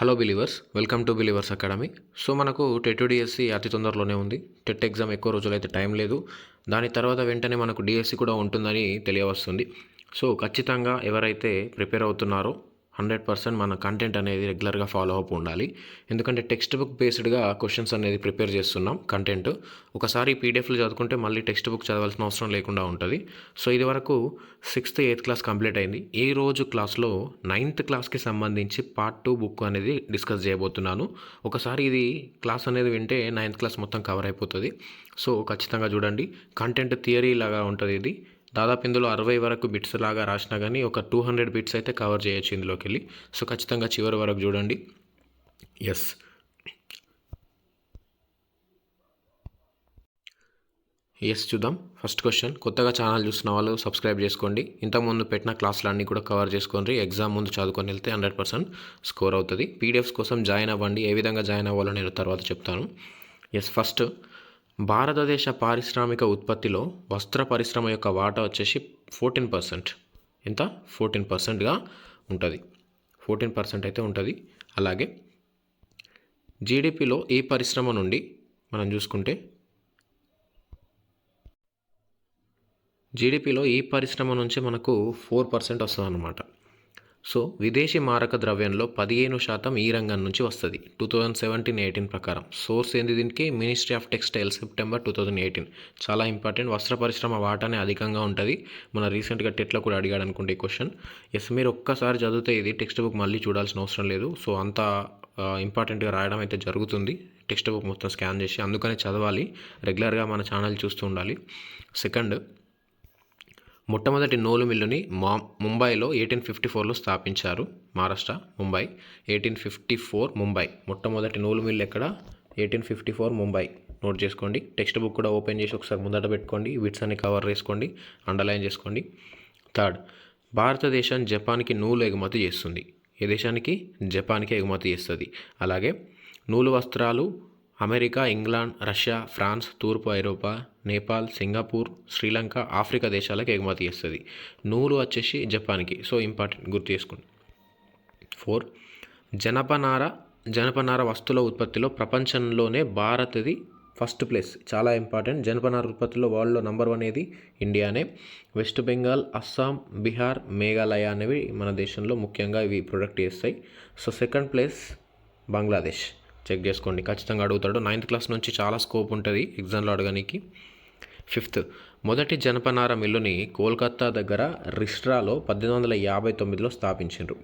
Hello believers welcome to believers academy so మనకు TET DSC అతి తొందరలోనే ఉంది. టెట్ ఎగ్జామ్ ఎక్కువ రోజులైతే టైం లేదు. దాని తర్వాత వెంటనే మనకు డిఎస్సి కూడా ఉంటుందని తెలియవస్తుంది. సో ఖచ్చితంగా ఎవరైతే ప్రిపేర్ అవుతున్నారో హండ్రెడ్ పర్సెంట్ మన కంటెంట్ అనేది రెగ్యులర్గా ఫాలో అప్ ఉండాలి. ఎందుకంటే టెక్స్ట్ బుక్ బేస్డ్గా క్వశ్చన్స్ అనేది ప్రిపేర్ చేస్తున్నాం కంటెంట్ ఒకసారి పీడిఎఫ్లు చదువుకుంటే మళ్ళీ టెక్స్ట్ బుక్ చదవాల్సిన అవసరం లేకుండా ఉంటుంది. సో ఇది వరకు సిక్స్త్ ఎయిత్ క్లాస్ కంప్లీట్ అయింది. ఈ రోజు క్లాస్లో నైన్త్ క్లాస్కి సంబంధించి పార్ట్ టూ బుక్ అనేది డిస్కస్ చేయబోతున్నాను. ఒకసారి ఇది క్లాస్ అనేది వింటే నైన్త్ క్లాస్ మొత్తం కవర్ అయిపోతుంది. సో ఖచ్చితంగా చూడండి. కంటెంట్ థియరీ లాగా ఉంటుంది ఇది. దాదాపు ఇందులో అరవై వరకు బిట్స్ లాగా రాసినా కానీ ఒక టూ హండ్రెడ్ బిట్స్ అయితే కవర్ చేయొచ్చు ఇందులోకి వెళ్ళి. సో ఖచ్చితంగా చివరి వరకు చూడండి. ఎస్ ఎస్ చూద్దాం. ఫస్ట్ క్వశ్చన్ కొత్తగా ఛానల్ చూస్తున్న వాళ్ళు సబ్స్క్రైబ్ చేసుకోండి. ఇంతకుముందు పెట్టిన క్లాసులు అన్నీ కూడా కవర్ చేసుకోండి. ఎగ్జామ్ ముందు చదువుకొని వెళ్తే హండ్రెడ్ పర్సెంట్ స్కోర్ అవుతుంది. పీడిఎఫ్స్ కోసం జాయిన్ అవ్వండి. ఏ విధంగా జాయిన్ అవ్వాలో నేను తర్వాత చెప్తాను. ఎస్ ఫస్ట్ భారతదేశ పారిశ్రామిక ఉత్పత్తిలో వస్త్ర పరిశ్రమ యొక్క వాటా వచ్చేసి ఫోర్టీన్ పర్సెంట్. ఎంత? ఫోర్టీన్ పర్సెంట్గా ఉంటుంది. ఫోర్టీన్ పర్సెంట్ అయితే ఉంటుంది. అలాగే జీడిపిలో ఏ పరిశ్రమ నుండి మనం చూసుకుంటే జీడిపిలో ఈ పరిశ్రమ నుంచి మనకు ఫోర్ పర్సెంట్ వస్తుంది అన్నమాట సో విదేశీ మారక ద్రవ్యంలో పదిహేను శాతం ఈ రంగం నుంచి వస్తుంది. టూ థౌజండ్ సెవెంటీన్ ఎయిటీన్ ప్రకారం. సోర్స్ ఏంది దీనికి? Ministry of textile September two thousand eighteen. చాలా ఇంపార్టెంట్. వస్త్ర పరిశ్రమ వాటానే అధికంగా ఉంటుంది. మన రీసెంట్గా టెట్లో కూడా అడిగాడు అనుకుంటే ఈ క్వశ్చన్. ఎస్ మీరు ఒక్కసారి చదివితే ఇది టెక్స్ట్ బుక్ మళ్ళీ చూడాల్సిన అవసరం లేదు. సో అంత ఇంపార్టెంట్గా రాయడం అయితే జరుగుతుంది. టెక్స్ట్ బుక్ మొత్తం స్కాన్ చేసి అందుకనే చదవాలి. రెగ్యులర్గా మన ఛానల్ చూస్తూ ఉండాలి. సెకండ్ మొట్టమొదటి నూలు మిల్లుని మా ముంబైలో ఎయిటీన్ ఫిఫ్టీ ఫోర్లో స్థాపించారు Maharashtra Mumbai. Eighteen fifty four Mumbai. మొట్టమొదటి నూలు మిల్లు ఎక్కడ? Eighteen fifty four Mumbai. Note చేసుకోండి. టెక్స్ట్ బుక్ కూడా ఓపెన్ చేసి ఒకసారి ముందట పెట్టుకోండి. విట్స్ అన్ని కవర్ చేసుకోండి. అండర్లైన్ చేసుకోండి. థర్డ్ భారతదేశం జపాన్కి నూలు ఎగుమతి చేస్తుంది. ఏ దేశానికి? జపాన్కి ఎగుమతి చేస్తుంది. అలాగే నూలు వస్త్రాలు అమెరికా ఇంగ్లాండ్ రష్యా ఫ్రాన్స్ తూర్పు ఐరోపా నేపాల్ సింగపూర్ శ్రీలంక ఆఫ్రికా దేశాలకు ఎగుమతి చేస్తుంది. నూలు వచ్చేసి జపాన్కి. సో ఇంపార్టెంట్ గుర్తు చేసుకోండి. ఫోర్. జనపనార జనపనార వస్తువుల ఉత్పత్తిలో ప్రపంచంలోనే భారత్ది ఫస్ట్ ప్లేస్. చాలా ఇంపార్టెంట్. జనపనార ఉత్పత్తిలో వరల్డ్లో నంబర్ వన్ ఏది? ఇండియానే. వెస్ట్ బెంగాల్ అస్సాం బీహార్ మేఘాలయ అనేవి మన దేశంలో ముఖ్యంగా ఇవి ప్రొడక్ట్ చేస్తాయి. So second place Bangladesh. Check చేసుకోండి. ఖచ్చితంగా అడుగుతాడు. నైన్త్ క్లాస్ నుంచి చాలా స్కోప్ ఉంటుంది ఎగ్జామ్లో అడగడానికి ఫిఫ్త్ మొదటి జనపనార మిల్లుని కోల్కత్తా దగ్గర రిస్ట్రాలో పద్దెనిమిది వందల యాభై తొమ్మిదిలో స్థాపించారు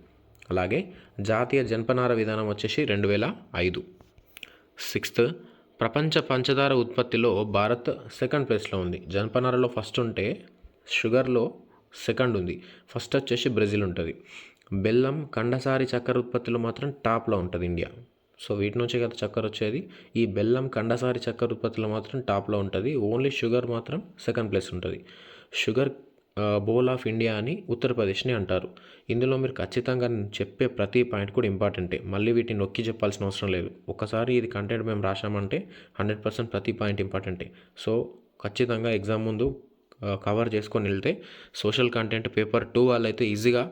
అలాగే జాతీయ జనపనార విధానం వచ్చేసి రెండు వేల ఐదు. సిక్స్త్ ప్రపంచ పంచదార ఉత్పత్తిలో భారత్ సెకండ్ ప్లేస్లో ఉంది. జనపనారలో ఫస్ట్ ఉంటే షుగర్లో సెకండ్ ఉంది. ఫస్ట్ వచ్చేసి బ్రెజిల్ ఉంటుంది. బెల్లం కండసారి చక్కెర ఉత్పత్తిలో మాత్రం టాప్లో ఉంటుంది ఇండియా. సో వీటి నుంచి కదా చక్కెర వచ్చేది. ఈ బెల్లం కండసారి చక్కెర ఉత్పత్తిలో మాత్రం టాప్లో ఉంటుంది. ఓన్లీ షుగర్ మాత్రం సెకండ్ ప్లేస్ ఉంటుంది. షుగర్ బోల్ ఆఫ్ ఇండియా అని ఉత్తరప్రదేశ్ని అంటారు. ఇందులో మీరు ఖచ్చితంగా నేను చెప్పే ప్రతి పాయింట్ కూడా ఇంపార్టెంటే. మళ్ళీ వీటిని నొక్కి చెప్పాల్సిన అవసరం లేదు. ఒకసారి ఇది కంటెంట్ మేము రాసామంటే హండ్రెడ్ పర్సెంట్ ప్రతి పాయింట్ ఇంపార్టెంటే. సో ఖచ్చితంగా ఎగ్జామ్ ముందు కవర్ చేసుకొని వెళ్తే సోషల్ కంటెంట్ పేపర్ టూ వాళ్ళైతే ఈజీగా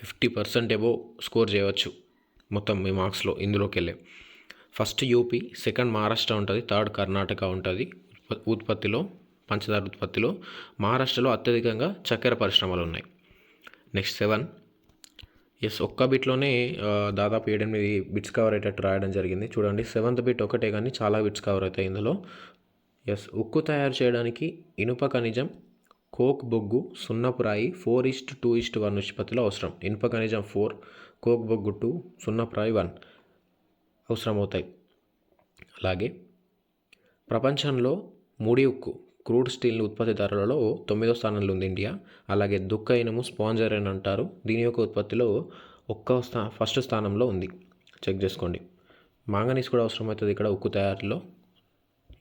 ఫిఫ్టీ పర్సెంట్ ఎబో స్కోర్ చేయవచ్చు. మొత్తం మీ మార్క్స్లో ఇందులోకి వెళ్ళే ఫస్ట్ యూపీ సెకండ్ మహారాష్ట్ర ఉంటుంది థర్డ్ కర్ణాటక ఉంటుంది ఉత్పత్తిలో పంచదార ఉత్పత్తిలో మహారాష్ట్రలో అత్యధికంగా చక్కెర పరిశ్రమలు ఉన్నాయి. Next seven. ఎస్ ఒక్క బిట్లోనే దాదాపు ఏడెనిమిది బిట్స్ కవర్ అయ్యేటట్టు రాయడం జరిగింది. చూడండి సెవెంత్ బిట్ ఒకటే కానీ చాలా బిట్స్ కవర్ అవుతాయి ఇందులో. ఎస్ ఉక్కు తయారు చేయడానికి ఇనుప ఖనిజం కోక్ బొగ్గు సున్నపురాయి four is to two is to one నిష్పత్తిలో అవసరం. ఇనుప ఖనిజం ఫోర్ కోక్ బొగ్గు టూ సున్నా రాయి వన్ అవసరమవుతాయి. అలాగే ప్రపంచంలో ముడి ఉక్కు క్రూడ్ స్టీల్ ఉత్పత్తిదారులలో తొమ్మిదో స్థానంలో ఉంది ఇండియా. అలాగే దుక్క ఇనుము స్పాంజర్ అని అంటారు. దీని యొక్క ఉత్పత్తిలో ఒక్క స్థా ఫస్ట్ స్థానంలో ఉంది. చెక్ చేసుకోండి. మాంగనీస్ కూడా అవసరమవుతుంది ఇక్కడ ఉక్కు తయారీలో.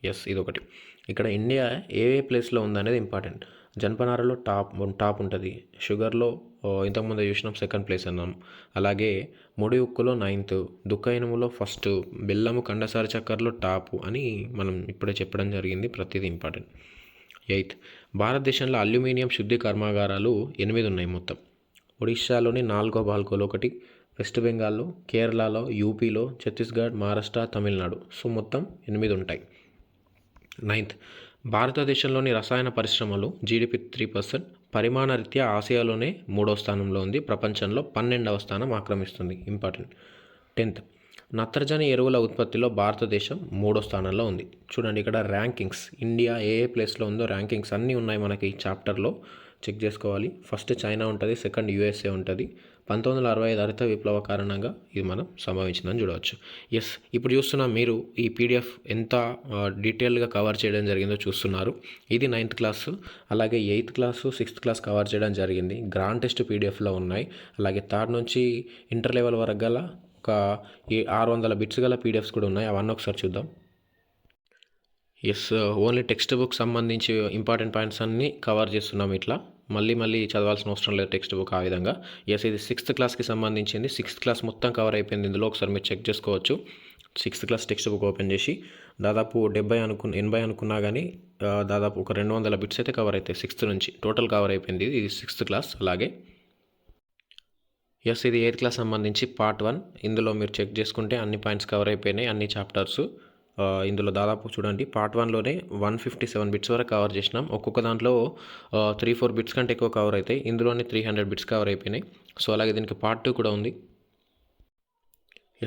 ఎస్ ఇదొకటి. ఇక్కడ ఇండియా ఏ ఏ ప్లేస్లో ఉందనేది ఇంపార్టెంట్. జనపనారలో టాప్ టాప్ ఉంటుంది. షుగర్లో ఇంతకుముందు చూసినాం సెకండ్ ప్లేస్ అన్నాం. అలాగే ముడి ఉక్కులో నైన్త్ దుఃఖ ఇనుములో ఫస్ట్ బెల్లము కండసారి చక్కర్లో టాప్ అని మనం ఇప్పుడే చెప్పడం జరిగింది ప్రతిదీ ఇంపార్టెంట్. ఎయిత్ భారతదేశంలో అల్యూమినియం శుద్ధి కర్మాగారాలు ఎనిమిది ఉన్నాయి మొత్తం. ఒడిశాలోని నాలుగో బాల్కోలో ఒకటి వెస్ట్ బెంగాల్లో కేరళలో యూపీలో ఛత్తీస్గఢ్ మహారాష్ట్ర తమిళనాడు. సో మొత్తం ఎనిమిది ఉంటాయి. నైన్త్ భారతదేశంలోని రసాయన పరిశ్రమలు జీడిపి త్రీ పర్సెంట్ పరిమాణ రీత్యా ఆసియాలోనే మూడో స్థానంలో ఉంది. ప్రపంచంలో పన్నెండవ స్థానం ఆక్రమిస్తుంది. ఇంపార్టెంట్. టెన్త్. నత్రజని ఎరువుల ఉత్పత్తిలో భారతదేశం మూడో స్థానంలో ఉంది. చూడండి ఇక్కడ ర్యాంకింగ్స్. ఇండియా ఏ ఏ ప్లేస్లో ఉందో ర్యాంకింగ్స్ అన్నీ ఉన్నాయి మనకి ఈ చాప్టర్లో. చెక్ చేసుకోవాలి. ఫస్ట్ చైనా ఉంటుంది సెకండ్ యూఎస్ఏ ఉంటుంది. పంతొమ్మిది వందల అరవై ఐదు హరిత విప్లవ కారణంగా ఇది మనం సంభవించిందని చూడవచ్చు. ఎస్ ఇప్పుడు చూస్తున్న మీరు ఈ పీడిఎఫ్ ఎంత డీటెయిల్గా కవర్ చేయడం జరిగిందో చూస్తున్నారు. ఇది నైన్త్ క్లాస్ అలాగే eighth class sixth class cover చేయడం జరిగింది. గ్రాండ్ టెస్ట్ పీడిఎఫ్లో ఉన్నాయి. అలాగే థర్డ్ నుంచి ఇంటర్ లెవెల్ వరకు గల ఒక ఏ ఆరు వందల బిట్స్ గల పీడిఎఫ్స్ కూడా ఉన్నాయి. అవన్నీ ఒకసారి చూద్దాం. ఎస్ ఓన్లీ టెక్స్ట్ బుక్ సంబంధించి ఇంపార్టెంట్ పాయింట్స్ అన్నీ కవర్ చేస్తున్నాం ఇట్లా. మళ్ళీ మళ్ళీ చదవాల్సిన అవసరం లేదు టెక్స్ట్ బుక్ ఆ విధంగా. ఎస్ ఇది సిక్స్త్ క్లాస్కి సంబంధించింది. సిక్స్త్ క్లాస్ మొత్తం కవర్ అయిపోయింది. ఇందులో ఒకసారి మీరు చెక్ చేసుకోవచ్చు. Sixth class text book open చేసి దాదాపు డెబ్బై అనుకు ఎనభై అనుకున్నా కానీ దాదాపు ఒక రెండు వందల బిట్స్ అయితే కవర్ అవుతాయి సిక్స్త్ నుంచి. టోటల్ కవర్ అయిపోయింది ఇది సిక్స్త్ క్లాస్ అలాగే. ఎస్ ఇది ఎయిత్ క్లాస్ సంబంధించి పార్ట్ వన్ ఇందులో మీరు చెక్ చేసుకుంటే అన్ని పాయింట్స్ కవర్ అయిపోయినాయి అన్ని చాప్టర్స్ ఇందులో దాదాపు చూడండి పార్ట్ వన్లోనే వన్ ఫిఫ్టీ సెవెన్ బిట్స్ వరకు కవర్ చేసినాం. ఒక్కొక్క దాంట్లో త్రీ ఫోర్ బిట్స్ కంటే ఎక్కువ కవర్ అవుతాయి ఇందులోనే త్రీ హండ్రెడ్ బిట్స్ కవర్ అయిపోయినాయి. సో అలాగే దీనికి పార్ట్ టూ కూడా ఉంది.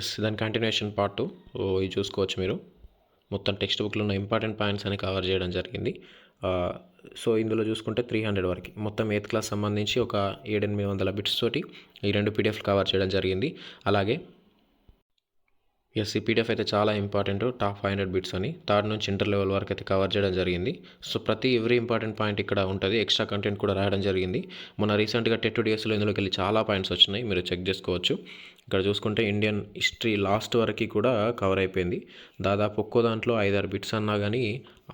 ఎస్ దాని కంటిన్యూషన్ పార్ట్ టూ ఇది చూసుకోవచ్చు మీరు. మొత్తం టెక్స్ట్ బుక్లో ఉన్న ఇంపార్టెంట్ పాయింట్స్ అని కవర్ చేయడం జరిగింది. సో ఇందులో చూసుకుంటే త్రీ హండ్రెడ్ వరకు. మొత్తం ఎయిత్ క్లాస్ సంబంధించి ఒక ఏడెనిమిది వందల బిట్స్ తోటి ఈ రెండు పీడిఎఫ్లు కవర్ చేయడం జరిగింది. అలాగే ఎస్ ఈ పీడిఎఫ్ అయితే చాలా important top five hundred bits అని. థర్డ్ నుంచి ఇంటర్ లెవెల్ వరకు అయితే కవర్ చేయడం జరిగింది. సో ప్రతి ఎవ్రీ ఇంపార్టెంట్ పాయింట్ ఇక్కడ ఉంటుంది. ఎక్స్ట్రా కంటెంట్ కూడా రాయడం జరిగింది. మన రీసెంట్గా టెట్ డిఎస్లో ఇందులోకి వెళ్ళి చాలా పాయింట్స్ వచ్చినాయి. మీరు చెక్ చేసుకోవచ్చు. ఇక్కడ చూసుకుంటే ఇండియన్ హిస్టరీ లాస్ట్ వరకు కూడా కవర్ అయిపోయింది. దాదాపు ఒక్కో దాంట్లో ఐదారు బిట్స్ అన్నా కానీ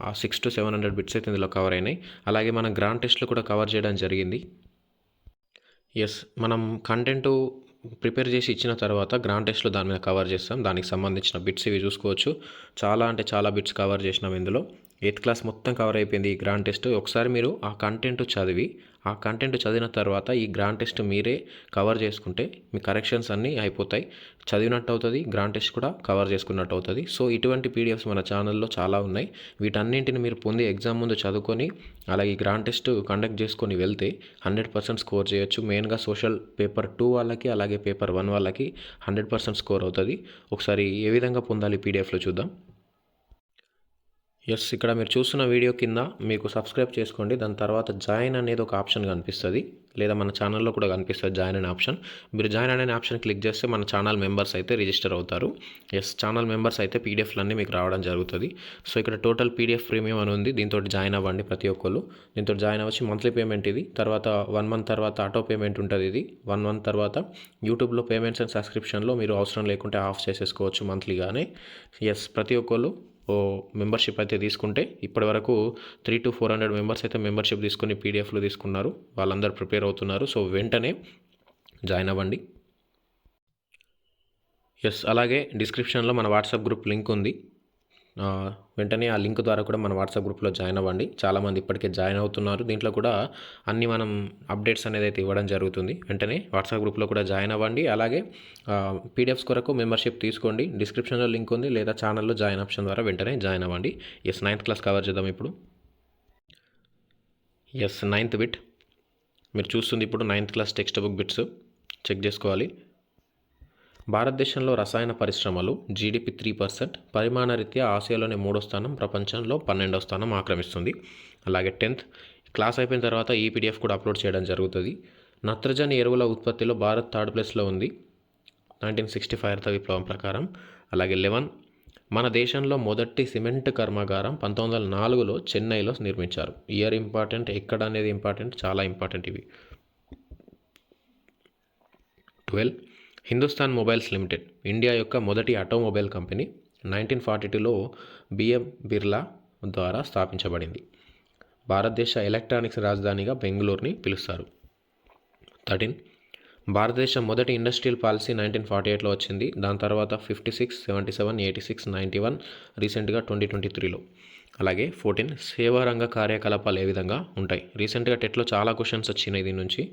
ఆ six to seven hundred bits అయితే ఇందులో కవర్ అయినాయి. అలాగే మన గ్రాండ్ టెస్ట్లు కూడా కవర్ చేయడం జరిగింది. ఎస్ మనం కంటెంట్ ప్రిపేర్ చేసి ఇచ్చిన తర్వాత గ్రాండ్ టెస్ట్లో దాని మీద కవర్ చేస్తాం. దానికి సంబంధించిన బిట్స్ ఇవి చూసుకోవచ్చు. చాలా అంటే చాలా బిట్స్ కవర్ చేసినాం ఇందులో. ఎయిత్ క్లాస్ మొత్తం కవర్ అయిపోయింది ఈ గ్రాండ్ టెస్ట్. ఒకసారి మీరు ఆ కంటెంట్ చదివి ఆ కంటెంట్ చదివిన తర్వాత ఈ గ్రాండ్ టెస్ట్ మీరే కవర్ చేసుకుంటే మీ కరెక్షన్స్ అన్నీ అయిపోతాయి. చదివినట్టు అవుతుంది గ్రాండ్ టెస్ట్ కూడా కవర్ చేసుకున్నట్టు అవుతుంది సో ఇటువంటి పీడిఎఫ్స్ మన ఛానల్లో చాలా ఉన్నాయి. వీటన్నింటిని మీరు పొంది ఎగ్జామ్ ముందు చదువుకొని అలాగే ఈ గ్రాండ్ టెస్ట్ కండక్ట్ చేసుకొని వెళ్తే హండ్రెడ్ పర్సెంట్ స్కోర్ చేయొచ్చు. మెయిన్గా సోషల్ పేపర్ టూ వాళ్ళకి అలాగే పేపర్ వన్ వాళ్ళకి హండ్రెడ్ పర్సెంట్ స్కోర్ అవుతుంది. ఒకసారి ఏ విధంగా పొందాలి పీడిఎఫ్లో చూద్దాం. ఎస్ ఇక్కడ మీరు చూస్తున్న వీడియో కింద మీకు సబ్స్క్రైబ్ చేసుకోండి. దాని తర్వాత జాయిన్ అనేది ఒక ఆప్షన్ కనిపిస్తుంది. లేదా మన ఛానల్లో కూడా కనిపిస్తుంది జాయిన్ అనే ఆప్షన్ మీరు జాయిన్ అనే ఆప్షన్ క్లిక్ చేస్తే మన ఛానల్ మెంబర్స్ అయితే రిజిస్టర్ అవుతారు. ఎస్ ఛానల్ మెంబర్స్ అయితే పీడిఎఫ్లు అన్నీ మీకు రావడం జరుగుతుంది. సో ఇక్కడ టోటల్ పీడిఎఫ్ ప్రీమియం అని ఉంది. దీంతో జాయిన్ అవ్వండి ప్రతి ఒక్కరు దీంతో జాయిన్ అవ్వచ్చు మంత్లీ పేమెంట్ ఇది. తర్వాత వన్ మంత్ తర్వాత ఆటో పేమెంట్ ఉంటుంది ఇది. వన్ మంత్ తర్వాత యూట్యూబ్లో పేమెంట్స్ అండ్ సబ్స్క్రిప్షన్లో మీరు అవసరం లేకుంటే ఆఫ్ చేసేసుకోవచ్చు మంత్లీగానే ఎస్ ప్రతి ఒక్కరు మెంబర్షిప్ అయితే తీసుకుంటే ఇప్పటి వరకు three to four hundred members అయితే మెంబర్షిప్ తీసుకుని పీడిఎఫ్లో తీసుకున్నారు. వాళ్ళందరూ ప్రిపేర్ అవుతున్నారు. సో వెంటనే జాయిన్ అవ్వండి. ఎస్ అలాగే డిస్క్రిప్షన్లో మన వాట్సాప్ గ్రూప్ లింక్ ఉంది. వెంటనే ఆ లింక్ ద్వారా కూడా మన వాట్సాప్ గ్రూప్లో జాయిన్ అవ్వండి. చాలామంది ఇప్పటికే జాయిన్ అవుతున్నారు. దీంట్లో కూడా అన్ని మనం అప్డేట్స్ అనేది అయితే ఇవ్వడం జరుగుతుంది. వెంటనే వాట్సాప్ గ్రూప్లో కూడా జాయిన్ అవ్వండి. అలాగే పీడిఎఫ్స్ కొరకు మెంబర్షిప్ తీసుకోండి. డిస్క్రిప్షన్లో లింక్ ఉంది లేదా ఛానల్లో జాయిన్ ఆప్షన్ ద్వారా వెంటనే జాయిన్ అవ్వండి. ఎస్ నైన్త్ క్లాస్ కవర్ చేద్దాం ఇప్పుడు. Yes ninth bit. మీరు చూస్తుంది ఇప్పుడు ninth class text book bits. Check చేసుకోవాలి. భారతదేశంలో రసాయన పరిశ్రమలు జీడిపి త్రీ పర్సెంట్ పరిమాణ రీత్యా ఆసియాలోనే మూడో స్థానం ప్రపంచంలో పన్నెండో స్థానం ఆక్రమిస్తుంది. అలాగే టెన్త్ క్లాస్ అయిపోయిన తర్వాత ఈ పీడిఎఫ్ కూడా అప్లోడ్ చేయడం జరుగుతుంది. నత్రజని ఎరువుల ఉత్పత్తిలో భారత్ థర్డ్ ప్లేస్లో ఉంది. నైన్టీన్ సిక్స్టీ ఫైవ్ అర్థ విప్లవం ప్రకారం. అలాగే లెవెన్ మన దేశంలో మొదటి సిమెంట్ కర్మాగారం పంతొమ్మిది వందల నాలుగులో చెన్నైలో నిర్మించారు. ఇయర్ ఇంపార్టెంట్ ఎక్కడ అనేది ఇంపార్టెంట్ చాలా ఇంపార్టెంట్ ఇవి. Twelve Hindustan mobiles limited India యొక్క మొదటి ఆటోమొబైల్ కంపెనీ నైన్టీన్ ఫార్టీ టూలో బిఎం బిర్లా ద్వారా స్థాపించబడింది. భారతదేశ ఎలక్ట్రానిక్స్ రాజధానిగా బెంగళూరుని పిలుస్తారు. థర్టీన్. భారతదేశం మొదటి ఇండస్ట్రియల్ పాలసీ నైన్టీన్ ఫార్టీ ఎయిట్లో వచ్చింది. దాని తర్వాత fifty six seventy seven eighty six ninety one రీసెంట్గా ట్వంటీ ట్వంటీ త్రీలో. అలాగే ఫోర్టీన్. సేవారంగ కార్యకలాపాలు ఏ విధంగా ఉంటాయి? రీసెంట్గా టెట్లో చాలా క్వశ్చన్స్ వచ్చినాయి దీని నుంచి.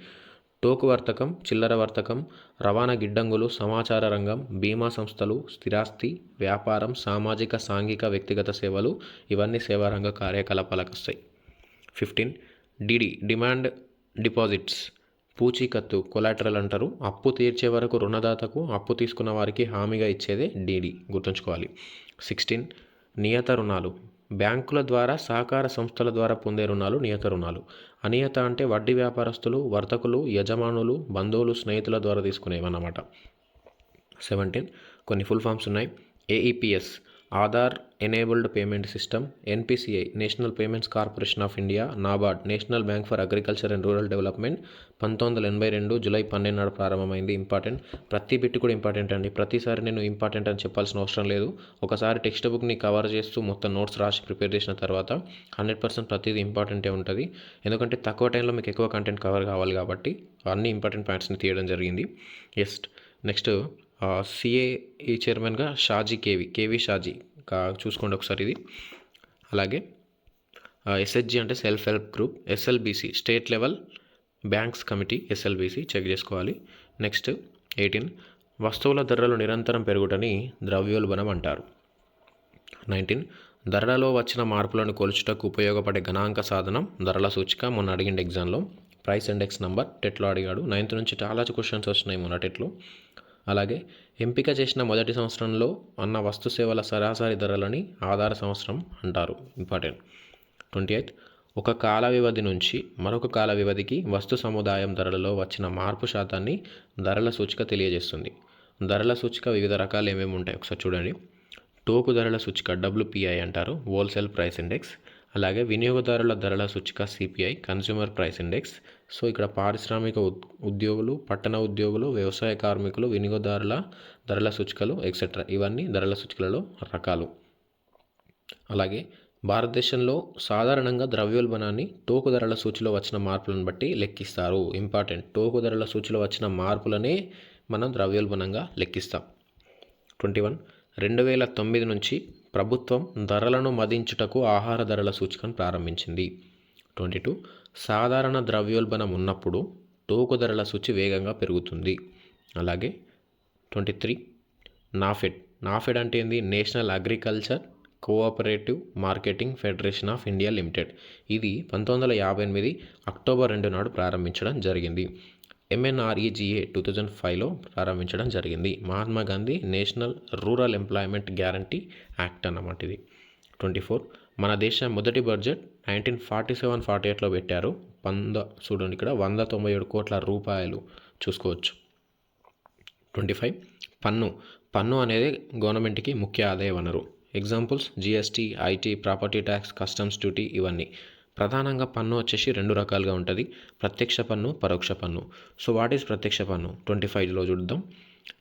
టోకు వర్తకం చిల్లర వర్తకం రవాణా గిడ్డంగులు సమాచార రంగం బీమా సంస్థలు స్థిరాస్తి వ్యాపారం సామాజిక సాంఘిక వ్యక్తిగత సేవలు ఇవన్నీ సేవారంగ కార్యకలాపాలకు వస్తాయి ఫిఫ్టీన్ డిడి డిమాండ్ డిపాజిట్స్. పూచీకత్తు కొలాటరల్ అంటారు. అప్పు తీర్చే వరకు రుణదాతకు అప్పు తీసుకున్న వారికి హామీగా ఇచ్చేదే డీడీ గుర్తుంచుకోవాలి. సిక్స్టీన్ నియత రుణాలు. బ్యాంకుల ద్వారా సహకార సంస్థల ద్వారా పొందే రుణాలు నియత రుణాలు. అనియత అంటే వడ్డీ వ్యాపారస్తులు వర్తకులు యజమానులు బంధువులు స్నేహితుల ద్వారా తీసుకునేవన్నమాట. సెవెంటీన్ కొన్ని ఫుల్ ఫామ్స్ ఉన్నాయి. AEPS Aadhaar enabled payment system NPCI national payments corporation of India NABARD national bank for agriculture and rural development పంతొమ్మిది వందల ఎనభై రెండు జూలై పన్నెండు నాడు ప్రారంభమైంది. ఇంపార్టెంట్. ప్రతి బిట్ కూడా ఇంపార్టెంట్ అండి. ప్రతిసారి నేను ఇంపార్టెంట్ అని చెప్పాల్సిన అవసరం లేదు. ఒకసారి టెక్స్ట్ బుక్ని కవర్ చేస్తూ మొత్తం నోట్స్ రాసి ప్రిపేర్ చేసిన తర్వాత హండ్రెడ్ పర్సెంట్ ప్రతిదీ ఇంపార్టెంటే ఉంటుంది. ఎందుకంటే తక్కువ టైంలో మీకు ఎక్కువ కంటెంట్ కవర్ కావాలి కాబట్టి అన్ని ఇంపార్టెంట్ పాయింట్స్ని తీయడం జరిగింది. ఎస్ నెక్స్ట్ సిఏఈ ఈ చైర్మన్గా షాజీ కేవి కేవి షాజీ కా చూసుకోండి ఒకసారి ఇది. అలాగే ఎస్హెచ్జి అంటే self help group SLBC state level banks committee SLBC check చేసుకోవాలి. నెక్స్ట్ ఎయిటీన్ వస్తువుల ధరలు నిరంతరం పెరుగుటని ద్రవ్యోల్బణం అంటారు. నైన్టీన్ ధరలలో వచ్చిన మార్పులను కొలుచుటకు ఉపయోగపడే గణాంక సాధనం ధరల సూచిక మొన్న అడిగిండు ఎగ్జామ్లో. ప్రైస్ ఇండెక్స్ నెంబర్ టెట్లో అడిగాడు. నైన్త్ నుంచి చాలా క్వశ్చన్స్ వచ్చినాయి మొన్న టెట్లో. అలాగే ఎంపిక చేసిన మొదటి సంవత్సరంలో అన్న వస్తు సేవల సరాసరి ధరలని ఆధార సంవత్సరం అంటారు. ఇంపార్టెంట్. ట్వంటీ ఎయిత్ ఒక కాల వ్యవధి నుంచి మరొక కాల వ్యవధికి వస్తు సముదాయం ధరలలో వచ్చిన మార్పు శాతాన్ని ధరల సూచిక తెలియజేస్తుంది. ధరల సూచిక వివిధ రకాలు ఏమేమి ఉంటాయి? ఒకసారి చూడండి. టోకు ధరల సూచిక డబ్ల్యూపీఐ అంటారు హోల్సేల్ ప్రైస్ ఇండెక్స్. అలాగే వినియోగదారుల ధరల సూచిక CPI consumer price index. So ఇక్కడ పారిశ్రామిక ఉద్యోగులు పట్టణ ఉద్యోగులు వ్యవసాయ కార్మికులు వినియోగదారుల ధరల సూచికలు ఎక్సెట్రా ఇవన్నీ ధరల సూచికలలో రకాలు. అలాగే భారతదేశంలో సాధారణంగా ద్రవ్యోల్బణాన్ని టోకు ధరల సూచిలో వచ్చిన మార్పులను బట్టి లెక్కిస్తారు. ఇంపార్టెంట్. టోకు ధరల సూచిలో వచ్చిన మార్పులనే మనం ద్రవ్యోల్బణంగా లెక్కిస్తాం. Twenty one. రెండు వేల తొమ్మిది నుంచి ప్రభుత్వం ధరలను మదించుటకు ఆహార ధరల సూచికను ప్రారంభించింది. Twenty two. సాధారణ ద్రవ్యోల్బణం ఉన్నప్పుడు టోకు ధరల సూచి వేగంగా పెరుగుతుంది. అలాగే ట్వంటీ త్రీ. నాఫెడ్. నాఫెడ్ అంటే ఏంది? National agriculture cooperative marketing federation of India limited. ఇది పంతొమ్మిది వందల యాభై ఎనిమిది అక్టోబర్ రెండు నాడు ప్రారంభించడం జరిగింది. ఎంఎన్ఆర్ఈజీఏ టూ థౌజండ్ ఫైవ్లో ప్రారంభించడం జరిగింది. Mahatma Gandhi national rural employment guarantee act అన్నమాట ఇది. Twenty four. మన దేశ మొదటి budget nineteen forty seven forty ఎయిట్లో పెట్టారు. వంద చూడండి ఇక్కడ వంద తొంభై ఏడు కోట్ల రూపాయలు చూసుకోవచ్చు. ట్వంటీ ఫైవ్ పన్ను. పన్ను అనేది గవర్నమెంట్కి ముఖ్య ఆదాయ వనరు examples GST IT property tax customs duty ఇవన్నీ. ప్రధానంగా పన్ను వచ్చేసి రెండు రకాలుగా ఉంటుంది. ప్రత్యక్ష పన్ను పరోక్ష పన్ను. సో వాట్ ఈస్ ప్రత్యక్ష పన్ను? ట్వంటీ ఫైవ్లో చూద్దాం.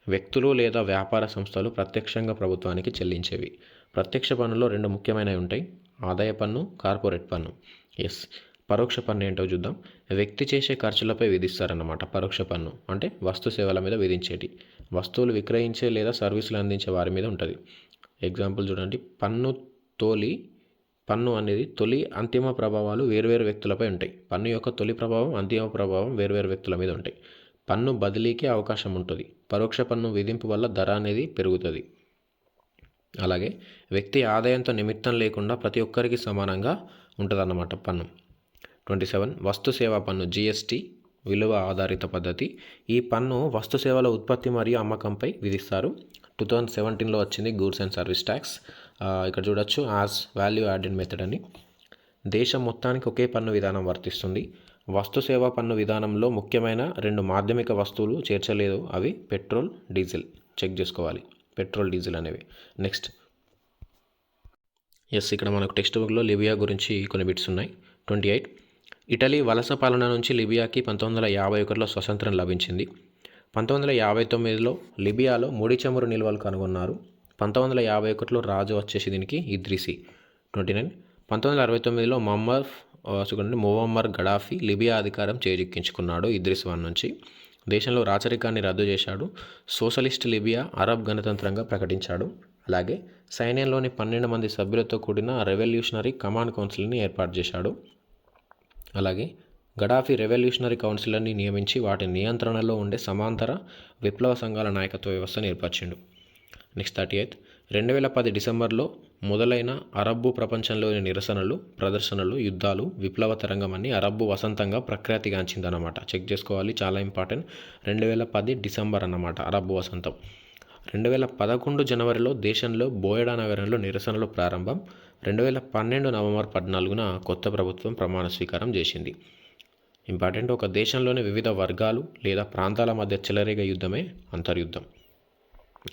వ్యక్తులు లేదా వ్యాపార సంస్థలు ప్రత్యక్షంగా ప్రభుత్వానికి చెల్లించేవి. ప్రత్యక్ష పన్నులో రెండు ముఖ్యమైనవి ఉంటాయి. ఆదాయ పన్ను కార్పొరేట్ పన్ను. ఎస్ పరోక్ష పన్ను ఏంటో చూద్దాం. వ్యక్తి చేసే ఖర్చులపై విధిస్తారన్నమాట పరోక్ష పన్ను. అంటే వస్తు సేవల మీద విధించేటి. వస్తువులు విక్రయించే లేదా సర్వీసులు అందించే వారి మీద ఉంటుంది. ఎగ్జాంపుల్ చూడండి. పన్ను తోలి పన్ను అనేది తొలి అంతిమ ప్రభావాలు వేర్వేరు వ్యక్తులపై ఉంటాయి. పన్ను యొక్క తొలి ప్రభావం అంతిమ ప్రభావం వేర్వేరు వ్యక్తుల మీద ఉంటాయి. పన్ను బదిలీకి అవకాశం ఉంటుంది. పరోక్ష పన్ను విధింపు వల్ల ధర అనేది పెరుగుతుంది. అలాగే వ్యక్తి ఆదాయంతో నిమిత్తం లేకుండా ప్రతి ఒక్కరికి సమానంగా ఉంటుందన్నమాట పన్ను. ట్వంటీ సెవెన్ వస్తు సేవా పన్ను జిఎస్టీ విలువ ఆధారిత పద్ధతి. ఈ పన్ను వస్తు సేవల ఉత్పత్తి మరియు అమ్మకంపై విధిస్తారు. టూ థౌజండ్ సెవెంటీన్లో వచ్చింది గూడ్స్ అండ్ సర్వీస్ ట్యాక్స్. ఇక్కడ చూడొచ్చు యాజ్ వాల్యూ యాడెడ్ మెథడ్ అని. దేశం మొత్తానికి ఒకే పన్ను విధానం వర్తిస్తుంది. వస్తు సేవా పన్ను విధానంలో ముఖ్యమైన రెండు మాధ్యమిక వస్తువులు చేర్చలేదు. అవి పెట్రోల్ డీజిల్. చెక్ చేసుకోవాలి. పెట్రోల్ డీజిల్ అనేవి. నెక్స్ట్. ఎస్ ఇక్కడ మనకు టెక్స్ట్ బుక్లో లిబియా గురించి కొన్ని బిట్స్ ఉన్నాయి. ట్వంటీ ఎయిట్ ఇటలీ వలస పాలన నుంచి లిబియాకి పంతొమ్మిది వందల యాభై ఒకటిలో స్వతంత్రం లభించింది. పంతొమ్మిది వందల యాభై తొమ్మిదిలో లిబియాలో ముడి చమురు నిల్వలు కనుగొన్నారు. పంతొమ్మిది వందల యాభై ఒకటిలో రాజు వచ్చేసి దీనికి ఇద్రిసి. ట్వంటీ నైన్ పంతొమ్మిది వందల అరవై తొమ్మిదిలో మొహమ్మద్ చూడండి మువమ్మర్ గడాఫీ లిబియా అధికారం చేజిక్కించుకున్నాడు ఇద్రిస్ వన్ నుంచి. దేశంలో రాచరికాన్ని రద్దు చేశాడు. సోషలిస్ట్ లిబియా అరబ్ గణతంత్రంగా ప్రకటించాడు. అలాగే సైన్యంలోని పన్నెండు మంది సభ్యులతో కూడిన రెవల్యూషనరీ కమాండ్ కౌన్సిల్ని ఏర్పాటు చేశాడు. అలాగే గడాఫీ రెవల్యూషనరీ కౌన్సిలర్ని నియమించి వాటి నియంత్రణలో ఉండే సమాంతర విప్లవ సంఘాల నాయకత్వ వ్యవస్థను ఏర్పరిచిండు. నెక్స్ట్ థర్టీ ఎయిత్ రెండు వేల పది డిసెంబర్లో మొదలైన అరబ్బు ప్రపంచంలోని నిరసనలు ప్రదర్శనలు యుద్ధాలు విప్లవ తరంగమని అరబ్బు వసంతంగా ప్రఖ్యాతిగాంచిందన్నమాట. చెక్ చేసుకోవాలి చాలా ఇంపార్టెంట్. రెండు వేల పది డిసెంబర్ అన్నమాట అరబ్బు వసంతం. రెండు వేల పదకొండు జనవరిలో దేశంలో బోయడా నగరంలో నిరసనలు ప్రారంభం. రెండు వేల పన్నెండు నవంబర్ పద్నాలుగున కొత్త ప్రభుత్వం ప్రమాణ స్వీకారం చేసింది. ఇంపార్టెంట్ ఒక దేశంలోని వివిధ వర్గాలు లేదా ప్రాంతాల మధ్య చెలరేగ యుద్ధమే అంతర్యుద్ధం.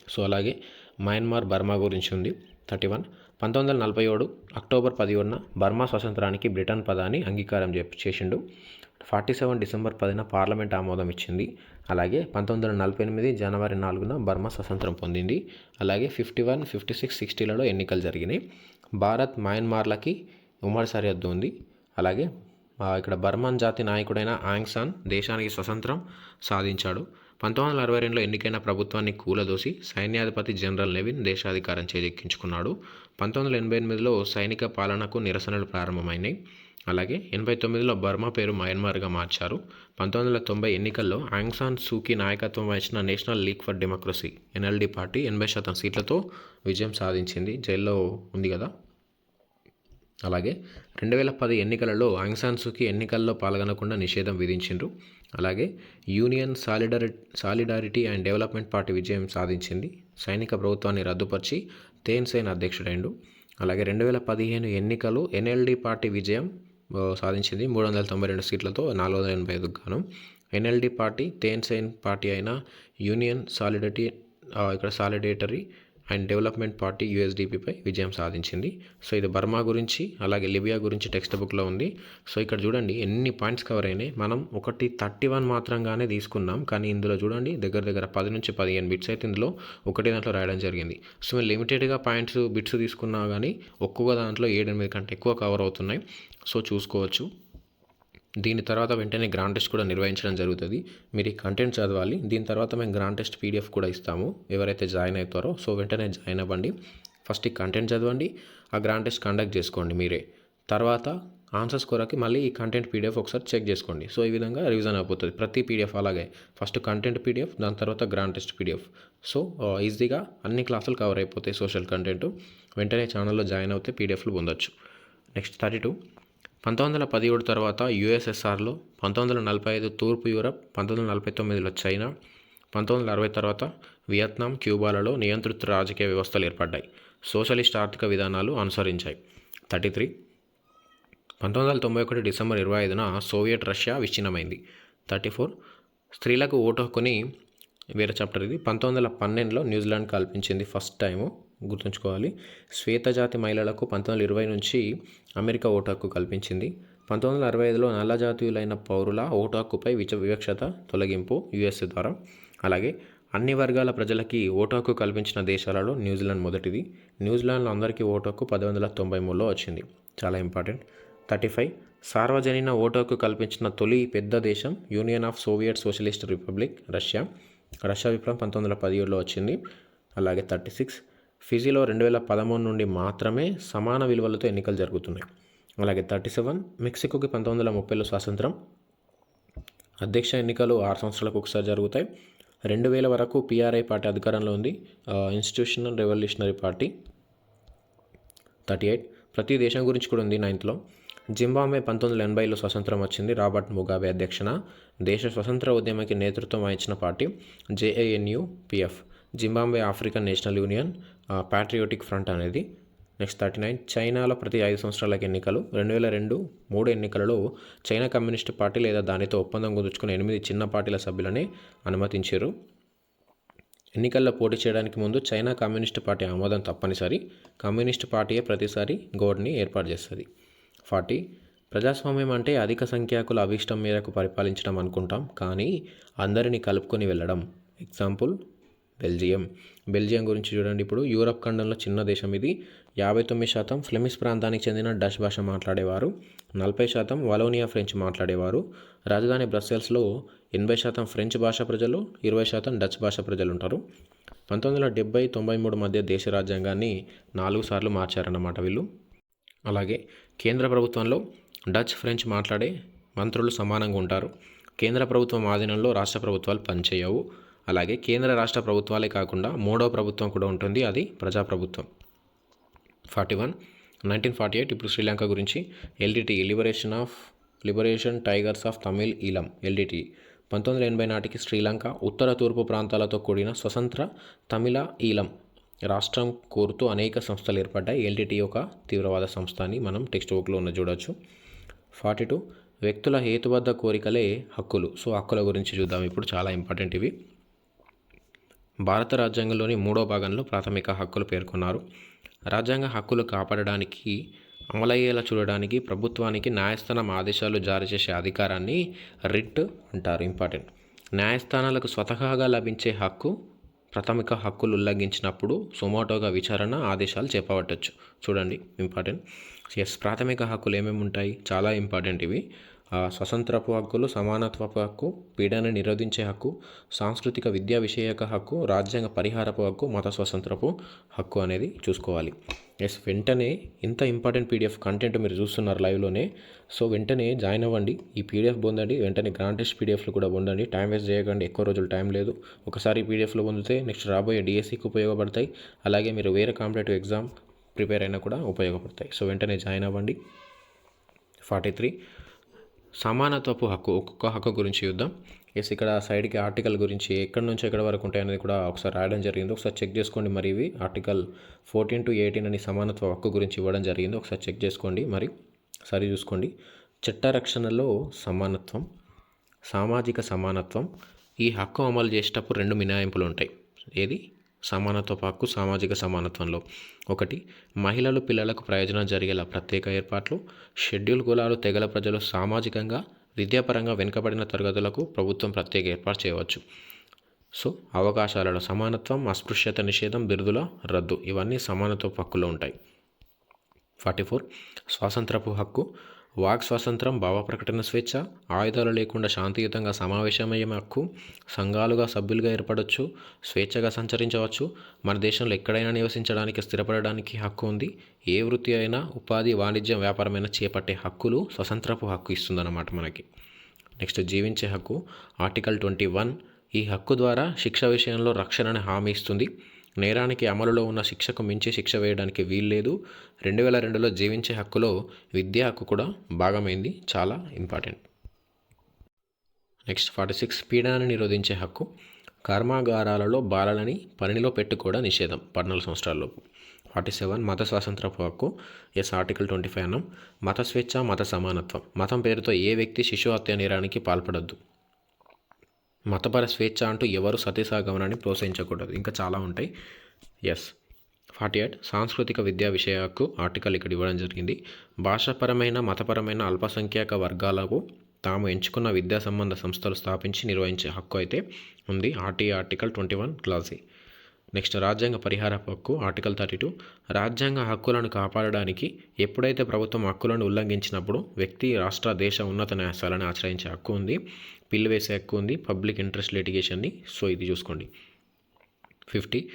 సో అలాగే మయన్మార్ బర్మా గురించి ఉంది. Thirty one. పంతొమ్మిది వందల నలభై ఏడు అక్టోబర్ పదిహేడున బర్మా స్వతంత్రానికి బ్రిటన్ పదాన్ని అంగీకారం చే- చేసిండు. ఫార్టీ సెవెన్ డిసెంబర్ పదిన పార్లమెంట్ ఆమోదం ఇచ్చింది. అలాగే పంతొమ్మిది వందల నలభై ఎనిమిది జనవరి నాలుగున బర్మా స్వతంత్రం పొందింది. అలాగే ఫిఫ్టీ వన్ ఫిఫ్టీ సిక్స్ సిక్స్టీలలో ఎన్నికలు జరిగినాయి. భారత్ మయన్మార్లకి ఉమ్మడి సరిహద్దు ఉంది. అలాగే ఇక్కడ బర్మన్ జాతి నాయకుడైన ఆంగ్సాన్ దేశానికి స్వతంత్రం సాధించాడు. పంతొమ్మిది వందల అరవై రెండులో ఎన్నికైన ప్రభుత్వాన్ని కూలదోసి సైన్యాధిపతి జనరల్ నెవిన్ దేశాధికారం చేజెక్కించుకున్నాడు. పంతొమ్మిది వందల ఎనభై ఎనిమిదిలో సైనిక పాలనకు నిరసనలు ప్రారంభమైనాయి. అలాగే ఎనభై తొమ్మిదిలో బర్మా పేరు మయన్మార్గా మార్చారు. పంతొమ్మిది వందల తొంభై ఎన్నికల్లో ఆంగ్సాన్ సూకి సూకీ నాయకత్వం వహించిన national league for democracy NLD party ఎనభై శాతం సీట్లతో విజయం సాధించింది. జైల్లో ఉంది కదా? అలాగే రెండు వేల పది ఎన్నికలలో ఆంగ్సాన్సుకి ఎన్నికల్లో పాల్గొనకుండా నిషేధం విధించిండ్రు. అలాగే union solidarity solidarity and development party విజయం సాధించింది. సైనిక ప్రభుత్వాన్ని రద్దుపరిచి తేన్ సేన్ అధ్యక్షుడైండు. అలాగే రెండు వేల పదిహేను ఎన్నికలు ఎన్ఎల్డి పార్టీ విజయం సాధించింది మూడు వందల తొంభై రెండు సీట్లతో నాలుగు వందల ఎనభై ఐదుకు గాను. NLD party Thein Sein party అయిన యూనియన్ సాలిడిటీ ఇక్కడ సాలిడేటరీ అండ్ డెవలప్మెంట్ పార్టీ యూఎస్డిపిపై విజయం సాధించింది. సో ఇది బర్మా గురించి అలాగే లిబియా గురించి టెక్స్ట్ బుక్లో ఉంది. సో ఇక్కడ చూడండి ఎన్ని పాయింట్స్ కవర్ అయినాయి. మనం ఒకటి థర్టీ వన్ మాత్రంగానే తీసుకున్నాం. కానీ ఇందులో చూడండి దగ్గర దగ్గర పది నుంచి పదిహేను బిట్స్ అయితే ఇందులో ఒకటే దాంట్లో రాయడం జరిగింది. సో మేము లిమిటెడ్గా పాయింట్స్ బిట్స్ తీసుకున్నా కానీ ఒక్కొక్క దాంట్లో ఏడెనిమిది కంటే ఎక్కువ కవర్ అవుతున్నాయి. సో చూసుకోవచ్చు. దీని తర్వాత వెంటనే గ్రాండ్ టెస్ట్ కూడా నిర్వహించడం జరుగుతుంది. మీరు ఈ కంటెంట్ చదవాలి. దీని తర్వాత మేము గ్రాండ్ టెస్ట్ పీడిఎఫ్ కూడా ఇస్తాము. ఎవరైతే జాయిన్ అవుతారో సో వెంటనే జాయిన్ అవ్వండి. ఫస్ట్ ఈ కంటెంట్ చదవండి. ఆ గ్రాండ్ టెస్ట్ కండక్ట్ చేసుకోండి మీరే. తర్వాత ఆన్సర్స్ కొరకి మళ్ళీ ఈ కంటెంట్ పీడిఎఫ్ ఒకసారి చెక్ చేసుకోండి. సో ఈ విధంగా రివిజన్ అయిపోతుంది ప్రతి పీడిఎఫ్ అలాగే. ఫస్ట్ కంటెంట్ పీడిఎఫ్ దాని తర్వాత గ్రాండ్ టెస్ట్ పీడిఎఫ్. సో ఈజీగా అన్ని క్లాసులు కవర్ అయిపోతాయి సోషల్ కంటెంట్. వెంటనే ఛానల్లో జాయిన్ అవుతే పీడిఎఫ్లు పొందొచ్చు. Next thirty two. పంతొమ్మిది వందల పదిహేడు తర్వాత యుఎస్ఎస్ఆర్లో పంతొమ్మిది వందల నలభై ఐదు తూర్పు యూరప్ పంతొమ్మిది వందల నలభై తొమ్మిదిలో చైనా పంతొమ్మిది వందల అరవై తర్వాత వియత్నాం క్యూబాలలో నియంత్రిత రాజకీయ వ్యవస్థలు ఏర్పడ్డాయి. సోషలిస్ట్ ఆర్థిక విధానాలు అనుసరించాయి. థర్టీ త్రీ పంతొమ్మిది వందల తొంభై ఒకటి డిసెంబర్ ఇరవై ఐదున సోవియట్ రష్యా విచ్ఛిన్నమైంది. థర్టీ ఫోర్ స్త్రీలకు ఓటు హక్కుని వేరే చాప్టర్ ఇది. పంతొమ్మిది వందల పన్నెండులో న్యూజిలాండ్ కల్పించింది ఫస్ట్ టైము. గుర్తుంచుకోవాలి. శ్వేతజాతి మహిళలకు పంతొమ్మిది వందల ఇరవై నుంచి అమెరికా ఓటు హక్కు కల్పించింది. పంతొమ్మిది వందల అరవై ఐదులో నల్ల జాతీయులైన పౌరుల ఓటు హక్కుపై విచ వివక్షత తొలగింపు యుఎస్ ద్వారా. అలాగే అన్ని వర్గాల ప్రజలకి ఓటు హక్కు కల్పించిన దేశాలలో న్యూజిలాండ్ మొదటిది. న్యూజిలాండ్లో అందరికీ ఓటు హక్కు పది వందల తొంభై మూడులో వచ్చింది. చాలా ఇంపార్టెంట్. Thirty five. సార్వజనీన ఓటు హక్కు కల్పించిన తొలి పెద్ద దేశం union of Soviet socialist republic Russia. Russia విప్లవం పంతొమ్మిది వందల పదిహేడులో వచ్చింది. అలాగే థర్టీ సిక్స్. ఫిజీలో రెండు వేల పదమూడు నుండి మాత్రమే సమాన విలువలతో ఎన్నికలు జరుగుతున్నాయి. అలాగే థర్టీ సెవెన్ మెక్సికోకి పంతొమ్మిది వందల ముప్పైలో స్వాతంత్రం. అధ్యక్ష ఎన్నికలు ఆరు సంవత్సరాలకు ఒకసారి జరుగుతాయి. రెండు వేల వరకు పిఆర్ఐ పార్టీ అధికారంలో ఉంది. Institutional revolutionary party thirty eight ప్రతి దేశం గురించి కూడా ఉంది నైన్త్లో. జింబాబే పంతొమ్మిది వందల ఎనభైలో స్వతంత్రం వచ్చింది. రాబర్ట్ ముగాబే అధ్యక్షన. దేశ స్వతంత్ర ఉద్యమకి నేతృత్వం వహించిన party JANU PF Zimbabwe African national union. Patriotic front అనేది నెక్స్ట్ థర్టీ నైన్ చైనాలో ప్రతి ఐదు సంవత్సరాలకు ఎన్నికలు రెండు వేల రెండు మూడు ఎన్నికలలో చైనా కమ్యూనిస్ట్ పార్టీ లేదా దానితో ఒప్పందం కుదుర్చుకున్న ఎనిమిది చిన్న పార్టీల సభ్యులని అనుమతించారు. ఎన్నికల్లో పోటీ చేయడానికి ముందు చైనా కమ్యూనిస్ట్ పార్టీ ఆమోదం తప్పనిసరి. కమ్యూనిస్ట్ పార్టీయే ప్రతిసారి గోడ్ని ఏర్పాటు చేస్తుంది. ఫార్టీ. ప్రజాస్వామ్యం అంటే అధిక సంఖ్యాకుల అభిష్టం మేరకు పరిపాలించడం అనుకుంటాం కానీ అందరినీ కలుపుకొని వెళ్ళడం. Example Belgium. బెల్జియం గురించి చూడండి ఇప్పుడు. యూరప్ ఖండంలో చిన్న దేశం ఇది. యాభై తొమ్మిది శాతం ఫ్లెమిష్ ప్రాంతానికి చెందిన డచ్ భాష మాట్లాడేవారు. నలభై శాతం వలోనియా ఫ్రెంచ్ మాట్లాడేవారు. రాజధాని బ్రస్సెల్స్లో ఎనభై శాతం ఫ్రెంచ్ భాష ప్రజలు ఇరవై శాతం డచ్ భాష ప్రజలు ఉంటారు. పంతొమ్మిది వందల డెబ్బై తొంభై మూడు మధ్య దేశ రాజ్యాంగాన్ని నాలుగు సార్లు మార్చారన్నమాట వీళ్ళు. అలాగే కేంద్ర ప్రభుత్వంలో డచ్ ఫ్రెంచ్ మాట్లాడే మంత్రులు సమానంగా ఉంటారు. కేంద్ర ప్రభుత్వం ఆధీనంలో రాష్ట్ర ప్రభుత్వాలు పనిచేయవు. అలాగే కేంద్ర రాష్ట్ర ప్రభుత్వాలే కాకుండా మూడో ప్రభుత్వం కూడా ఉంటుంది. అది ప్రజాప్రభుత్వం. Forty one nineteen forty eight ఇప్పుడు శ్రీలంక గురించి. LDT liberation of liberation tigers of Tamil Eelam LDT పంతొమ్మిది ఎనభై నాటికి శ్రీలంక ఉత్తర తూర్పు ప్రాంతాలతో కూడిన స్వతంత్ర తమిళ ఈలం రాష్ట్రం కోరుతూ అనేక సంస్థలు ఏర్పడ్డాయి. ఎల్డిటి ఒక తీవ్రవాద సంస్థ అని మనం టెక్స్ట్ బుక్లో ఉన్న చూడవచ్చు ఫార్టీ టూ వ్యక్తుల హేతుబద్ధ కోరికలే హక్కులు. సో హక్కుల గురించి చూద్దాం. ఇప్పుడు చాలా ఇంపార్టెంట్ ఇవి. భారత రాజ్యాంగంలోని మూడో భాగంలో ప్రాథమిక హక్కులు పేర్కొన్నారు. రాజ్యాంగ హక్కులు కాపాడడానికి అమలయ్యేలా చూడడానికి ప్రభుత్వానికి న్యాయస్థానం ఆదేశాలు జారీ చేసే అధికారాన్ని రిట్ అంటారు. ఇంపార్టెంట్. న్యాయస్థానాలకు స్వతహాగా లభించే హక్కు ప్రాథమిక హక్కులు ఉల్లంఘించినప్పుడు సొమాటోగా విచారణ ఆదేశాలు చేపట్టవచ్చు చూడండి. ఇంపార్టెంట్. ఎస్. ప్రాథమిక హక్కులు ఏమేమి ఉంటాయి? చాలా ఇంపార్టెంట్ ఇవి. స్వతంత్రపు హక్కులు సమానత్వపు హక్కు పీడన నిరోధించే హక్కు సాంస్కృతిక విద్యా విషయక హక్కు రాజ్యాంగ పరిహారపు హక్కు మత స్వతంత్రపు హక్కు అనేది చూసుకోవాలి. ఎస్ వెంటనే ఇంత ఇంపార్టెంట్ పీడిఎఫ్ కంటెంట్ మీరు చూస్తున్నారు లైవ్లోనే. సో వెంటనే జాయిన్ అవ్వండి. ఈ పీడిఎఫ్ పొందండి. వెంటనే గ్రాంటెస్ట్ పీడిఎఫ్లు కూడా పొందండి. టైం వేస్ట్ చేయకండి. ఎక్కువ రోజులు టైం లేదు. ఒకసారి పీడిఎఫ్లో పొందితే నెక్స్ట్ రాబోయే డిఎస్సికి ఉపయోగపడతాయి. అలాగే మీరు వేరే కాంపిటేటివ్ ఎగ్జామ్ ప్రిపేర్ అయినా కూడా ఉపయోగపడతాయి. సో వెంటనే జాయిన్ అవ్వండి. ఫార్టీ త్రీ సమానత్వపు హక్కు ఒక్కొక్క హక్కు గురించి చూద్దాం. ఎస్ ఇక్కడ సైడ్కి ఆర్టికల్ గురించి ఎక్కడి నుంచి ఎక్కడి వరకు ఉంటాయి అనేది కూడా ఒకసారి రాయడం జరిగింది. ఒకసారి చెక్ చేసుకోండి మరి ఇవి. ఆర్టికల్ ఫోర్టీన్ టు ఎయిటీన్ అని సమానత్వ హక్కు గురించి ఇవ్వడం జరిగింది. ఒకసారి చెక్ చేసుకోండి మరి. సరి చూసుకోండి. చట్ట రక్షణలో సమానత్వం సామాజిక సమానత్వం ఈ హక్కు అమలు చేసేటప్పుడు రెండు మినహాయింపులు ఉంటాయి. ఏది? సమానత్వపు హక్కు సామాజిక సమానత్వంలో. ఒకటి మహిళలు పిల్లలకు ప్రయోజనం జరిగేలా ప్రత్యేక ఏర్పాట్లు. షెడ్యూల్ కులాలు తెగల ప్రజలు సామాజికంగా విద్యాపరంగా వెనుకబడిన తరగతులకు ప్రభుత్వం ప్రత్యేక ఏర్పాటు చేయవచ్చు. సో అవకాశాలలో సమానత్వం అస్పృశ్యత నిషేధం బిరుదుల రద్దు ఇవన్నీ సమానత్వపు హక్కులో ఉంటాయి. ఫార్టీ ఫోర్ స్వాతంత్రపు హక్కు వాక్ స్వాతంత్రం భావ ప్రకటన స్వేచ్ఛ ఆయుధాలు లేకుండా శాంతియుతంగా సమావేశమయ్యే హక్కు సంఘాలుగా సభ్యులుగా ఏర్పడవచ్చు స్వేచ్ఛగా సంచరించవచ్చు. మన దేశంలో ఎక్కడైనా నివసించడానికి స్థిరపడడానికి హక్కు ఉంది. ఏ వృత్తి అయినా ఉపాధి వాణిజ్యం వ్యాపారమైనా చేపట్టే హక్కులు స్వతంత్రపు హక్కు ఇస్తుందన్నమాట మనకి. నెక్స్ట్ జీవించే హక్కు ఆర్టికల్ ట్వంటీ వన్ ఈ హక్కు ద్వారా శిక్ష విషయంలో రక్షణను హామీ ఇస్తుంది. నేరానికి అమలులో ఉన్న శిక్షకు మించి శిక్ష వేయడానికి వీల్లేదు. రెండు వేల రెండులో జీవించే హక్కులో విద్యా హక్కు కూడా భాగమైంది. చాలా ఇంపార్టెంట్. నెక్స్ట్ ఫార్టీ సిక్స్ పీడనాన్ని నిరోధించే హక్కు. కర్మాగారాలలో బాలలని పనిలో పెట్టుకోవడం నిషేధం. పద్నాలుగు సంవత్సరాలలోపు. ఫార్టీ సెవెన్ మత స్వాతంత్రపు హక్కు. ఎస్ ఆర్టికల్ ట్వంటీ ఫైవ్ అన్నం. మత స్వేచ్ఛ మత సమానత్వం. మతం పేరుతో ఏ వ్యక్తి శిశు హత్య నేరానికి పాల్పడద్దు. మతపర స్వేచ్ఛ అంటూ ఎవరు సతీసాగమనాన్ని ప్రోత్సహించకూడదు. ఇంకా చాలా ఉంటాయి. ఎస్ ఫార్టీ ఎయిట్ సాంస్కృతిక విద్యా విషయ హక్కు ఆర్టికల్ ఇక్కడ ఇవ్వడం జరిగింది. భాషాపరమైన మతపరమైన అల్పసంఖ్యాక వర్గాలకు తాము ఎంచుకున్న విద్యా సంబంధ సంస్థలు స్థాపించి నిర్వహించే హక్కు అయితే ఉంది. RTA article twenty one clause next రాజ్యాంగ పరిహార హక్కు ఆర్టికల్ థర్టీ టూ రాజ్యాంగ హక్కులను కాపాడడానికి ఎప్పుడైతే ప్రభుత్వం హక్కులను ఉల్లంఘించినప్పుడు వ్యక్తి రాష్ట్ర దేశ ఉన్నత న్యాయస్థానాన్ని ఆశ్రయించే హక్కు ఉంది. పిల్లు వేసే హక్కు ఉంది పబ్లిక్ ఇంట్రెస్ట్ లిటిగేషన్ని. సో ఇది చూసుకోండి. ఫిఫ్టీ.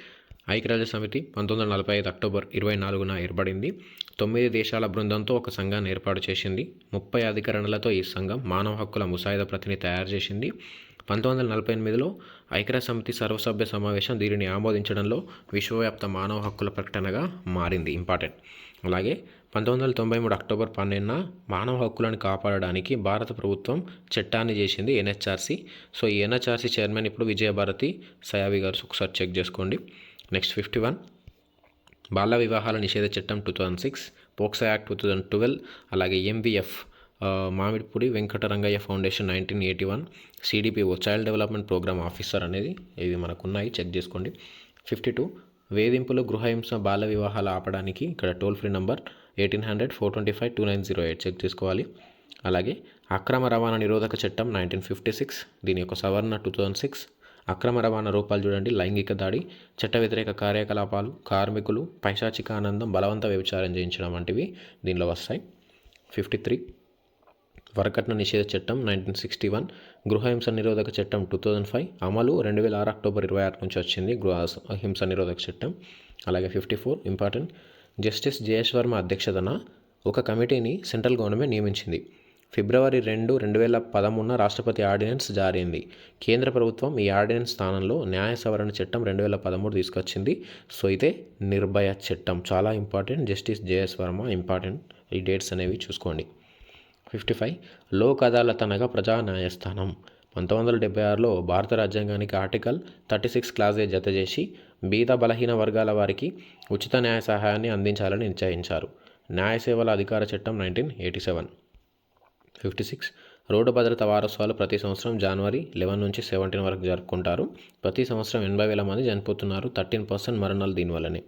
ఐక్యరాజ్య సమితి పంతొమ్మిది వందల నలభై ఐదు అక్టోబర్ ఇరవై నాలుగున ఏర్పడింది. తొమ్మిది దేశాల బృందంతో ఒక సంఘాన్ని ఏర్పాటు చేసింది. ముప్పై అధికరణలతో ఈ సంఘం మానవ హక్కుల ముసాయిదా ప్రతిని తయారు చేసింది. పంతొమ్మిది వందల నలభై ఎనిమిదిలో ఐక్యరాజ్య సమితి సర్వసభ్య సమావేశం దీనిని ఆమోదించడంలో విశ్వవ్యాప్త మానవ హక్కుల ప్రకటనగా మారింది. ఇంపార్టెంట్. అలాగే పంతొమ్మిది వందల తొంభై మూడు అక్టోబర్ పన్నెండున మానవ హక్కులను కాపాడడానికి భారత ప్రభుత్వం చట్టాన్ని చేసింది ఎన్హెచ్ఆర్సీ. సో ఈ ఎన్హెచ్ఆర్సీ చైర్మన్ ఇప్పుడు విజయభారతి. సయావి గారు ఒకసారి చెక్ చేసుకోండి. Next fifty one. బాల వివాహాల నిషేధ చట్టం two thousand six POCSO act two thousand twelve అలాగే MVF Mamidipudi Venkatarangaiya foundation nineteen eighty one CDPO child development programme officer అనేది ఇవి మనకు ఉన్నాయి చెక్ చేసుకోండి. Fifty two. వేధింపులు గృహహింస బాల వివాహాలు ఆపడానికి ఇక్కడ toll free number eighteen hundred four twenty five two nine zero eight. Check చేసుకోవాలి. అలాగే అక్రమ రవాణా నిరోధక చట్టం నైన్టీన్ ఫిఫ్టీ సిక్స్ దీని యొక్క సవరణ టూ థౌజండ్ సిక్స్. అక్రమ రవాణా రూపాలు చూడండి. లైంగిక దాడి చట్ట వ్యతిరేక కార్యకలాపాలు కార్మికులు పైశాచిక ఆనందం బలవంత వ్యభిచారం చేయించడం వంటివి దీనిలో వస్తాయి. Fifty three. వరకట్న నిషేధ చట్టం నైన్టీన్ సిక్స్టీ వన్. గృహహింస నిరోధక చట్టం టూ థౌజండ్ ఫైవ్. అమలు రెండు వేల ఆరు అక్టోబర్ ఇరవై ఆరు నుంచి వచ్చింది గృహ హింస నిరోధక చట్టం. అలాగే fifty four. Important. Justice Jayesh Verma అధ్యక్షతన ఒక కమిటీని సెంట్రల్ గవర్నమెంట్ నియమించింది. ఫిబ్రవరి రెండు రెండు వేల పదమూడున రాష్ట్రపతి ఆర్డినెన్స్ జారీ అయింది కేంద్ర ప్రభుత్వం ఈ ఆర్డినెన్స్ స్థానంలో న్యాయ సవరణ చట్టం రెండు వేల పదమూడు తీసుకొచ్చింది. సో అయితే నిర్భయ చట్టం. చాలా important. Justice JS Verma important ఈ డేట్స్ అనేవి చూసుకోండి. Fifty five. లోక్ అదాలత్ అనగా ప్రజా న్యాయస్థానం పంతొమ్మిది వందల డెబ్బై ఆరులో భారత రాజ్యాంగానికి ఆర్టికల్ థర్టీ సిక్స్ క్లాజే జతచేసి బీద బలహీన వర్గాల వారికి ఉచిత న్యాయ సహాయాన్ని అందించాలని నిశ్చయించారు. న్యాయ సేవల అధికార చట్టం nineteen eighty seven. Fifty six. Road భద్రత వారోత్సవాలు ప్రతి సంవత్సరం జనవరి లెవెన్ నుంచి సెవెంటీన్ వరకు జరుపుకుంటారు. ప్రతి సంవత్సరం ఎనభై వేల మంది చనిపోతున్నారు. థర్టీన్ పర్సెంట్ మరణాలు దీనివల్లనే.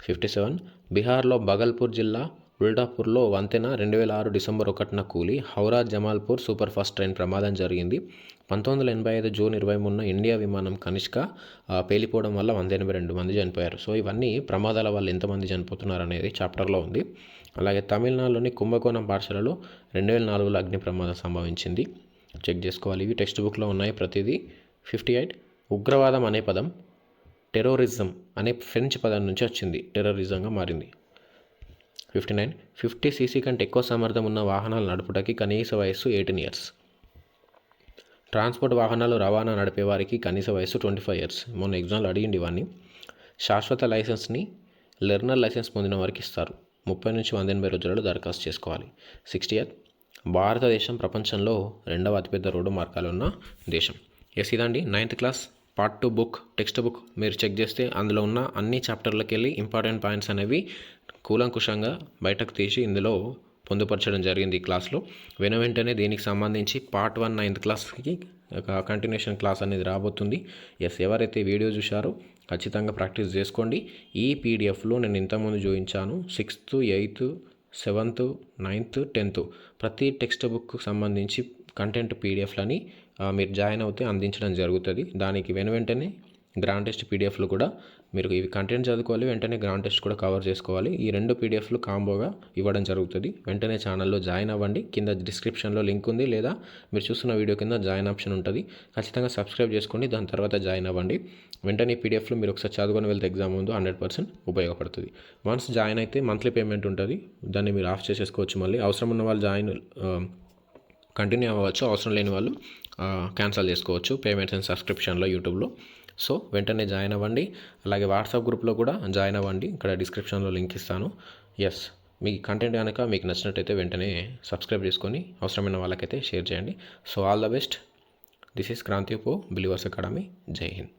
Fifty seven. బీహార్లో బగల్పూర్ జిల్లా ఉల్టాపూర్లో వంతెన రెండు వేల ఆరు డిసెంబర్ ఒకటిన కూలి Howrah Jamalpur super fast train ప్రమాదం జరిగింది. పంతొమ్మిది వందల ఎనభై ఐదు జూన్ ఇరవై మూడున ఇండియా విమానం కనిష్క పేలిపోవడం వల్ల వంద ఎనభై రెండు మంది చనిపోయారు. సో ఇవన్నీ ప్రమాదాల వల్ల ఎంతమంది చనిపోతున్నారు అనేది చాప్టర్లో ఉంది. అలాగే తమిళనాడులోని కుంభకోణం పాఠశాలలో రెండు వేల నాలుగులో అగ్ని ప్రమాదం సంభవించింది. చెక్ చేసుకోవాలి. ఇవి టెక్స్ట్ బుక్లో ఉన్నాయి. ప్రతిదీ ఫిఫ్టీ ఎయిట్. ఉగ్రవాదం అనే పదం టెర్రోరిజం అనే ఫ్రెంచ్ పదం నుంచి వచ్చింది. టెర్రరిజంగా మారింది. Fifty nine. ఫిఫ్టీ సీసీ కంటే ఎక్కువ సామర్థ్యం ఉన్న వాహనాలు నడుపుటకి కనీస వయస్సు ఎయిటీన్ ఇయర్స్. ట్రాన్స్పోర్ట్ వాహనాలు రవాణా నడిపే వారికి కనీస వయస్సు ట్వంటీ ఫైవ్ ఇయర్స్. మొన్న ఎగ్జామ్లో అడిగింది ఇవన్నీ. శాశ్వత లైసెన్స్ని లెర్నర్ లైసెన్స్ పొందిన వారికి ఇస్తారు. ముప్పై నుంచి వంద ఎనభై రోజులలో దరఖాస్తు చేసుకోవాలి. Sixty year. భారతదేశం ప్రపంచంలో రెండవ అతిపెద్ద రోడ్డు మార్గాలు ఉన్న దేశం. ఎస్ ఇదండి. Ninth class part two book text book మీరు చెక్ చేస్తే అందులో ఉన్న అన్ని చాప్టర్లకు వెళ్ళి ఇంపార్టెంట్ పాయింట్స్ అనేవి కూలంకుషంగా బయటకు తీసి ఇందులో పొందుపరచడం జరిగింది ఈ క్లాస్లో. వెన వెంటనే దీనికి సంబంధించి పార్ట్ వన్ నైన్త్ క్లాస్కి ఒక కంటిన్యూషన్ క్లాస్ అనేది రాబోతుంది. ఎస్ ఎవరైతే వీడియో చూశారో ఖచ్చితంగా ప్రాక్టీస్ చేసుకోండి. ఈ పీడిఎఫ్లో నేను ఇంతకుముందు చూపించాను. Sixth eighth seventh ninth tenth ప్రతి టెక్స్ట్ బుక్కు సంబంధించి కంటెంట్ పీడిఎఫ్లని మీరు జాయిన్ అవుతే అందించడం జరుగుతుంది. దానికి వెను వెంటనే గ్రాండ్ టెస్ట్ పీడిఎఫ్లు కూడా మీరు ఇవి కంటెంట్ చదువుకోవాలి వెంటనే గ్రాండ్ టెస్ట్ కూడా కవర్ చేసుకోవాలి. ఈ రెండు పీడిఎఫ్లు కాంబోగా ఇవ్వడం జరుగుతుంది. వెంటనే ఛానల్లో జాయిన్ అవ్వండి. కింద డిస్క్రిప్షన్లో లింక్ ఉంది లేదా మీరు చూస్తున్న వీడియో కింద జాయిన్ ఆప్షన్ ఉంటుంది. ఖచ్చితంగా సబ్స్క్రైబ్ చేసుకోండి దాని తర్వాత జాయిన్ అవ్వండి. వెంటనే ఈ పీడిఎఫ్లు మీరు ఒకసారి చదువుకొని వెళ్తే ఎగ్జామ్ ముందు హండ్రెడ్ పర్సెంట్ ఉపయోగపడుతుంది. వన్స్ జాయిన్ అయితే మంత్లీ పేమెంట్ ఉంటుంది. దాన్ని మీరు ఆఫ్ చేసేసుకోవచ్చు మళ్ళీ. అవసరం ఉన్న వాళ్ళు జాయిన్ కంటిన్యూ అవ్వచ్చు. అవసరం లేని వాళ్ళు క్యాన్సిల్ చేసుకోవచ్చు పేమెంట్స్ అండ్ సబ్స్క్రిప్షన్లో యూట్యూబ్లో. సో వెంటనే జాయిన్ అవ్వండి. అలాగే వాట్సాప్ గ్రూప్లో కూడా జాయిన్ అవ్వండి. ఇక్కడ డిస్క్రిప్షన్లో లింక్ ఇస్తాను. ఎస్ మీ కంటెంట్ కనుక మీకు నచ్చినట్టయితే వెంటనే సబ్స్క్రైబ్ చేసుకొని అవసరమైన వాళ్ళకైతే షేర్ చేయండి. So all the best. This is Kranthi పో బిలీవర్స్ అకాడమీ జై హింద్